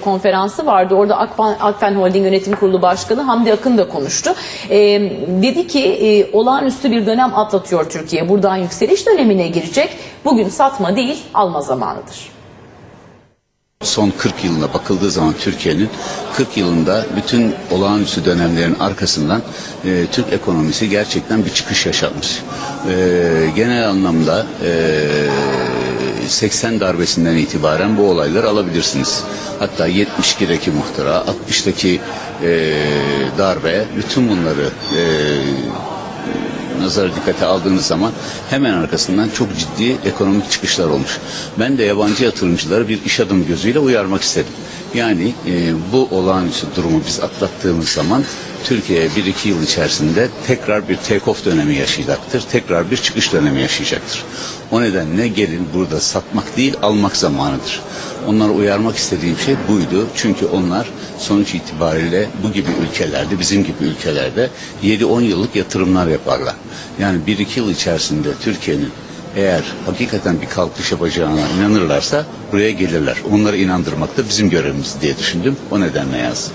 konferansı vardı. Orada Akfen, Akfen Holding Yönetim Kurulu Başkanı Hamdi Akın da konuştu. E, dedi ki e, olağanüstü bir dönem atlatıyor Türkiye. Buradan yükseliş dönemine girecek. Bugün satma değil alma zamanıdır. Son 40 yılına bakıldığı zaman Türkiye'nin 40 yılında bütün olağanüstü dönemlerin arkasından e, Türk ekonomisi gerçekten bir çıkış yaşatmış. E, genel anlamda e, 80 darbesinden itibaren bu olayları alabilirsiniz. Hatta 72'deki muhtıra, 60'daki e, darbe, bütün bunları e, nazara dikkate aldığınız zaman hemen arkasından çok ciddi ekonomik çıkışlar olmuş. Ben de yabancı yatırımcıları bir iş adamı gözüyle uyarmak istedim. Yani e, bu olağanüstü durumu biz atlattığımız zaman Türkiye 1-2 yıl içerisinde tekrar bir take-off dönemi yaşayacaktır. Tekrar bir çıkış dönemi yaşayacaktır. O nedenle gelin burada satmak değil almak zamanıdır. Onları uyarmak istediğim şey buydu. Çünkü onlar sonuç itibariyle bu gibi ülkelerde, bizim gibi ülkelerde 7-10 yıllık yatırımlar yaparlar. Yani 1-2 yıl içerisinde Türkiye'nin eğer hakikaten bir kalkış yapacağına inanırlarsa buraya gelirler. Onları inandırmak da bizim görevimiz diye düşündüm. O nedenle yazdım.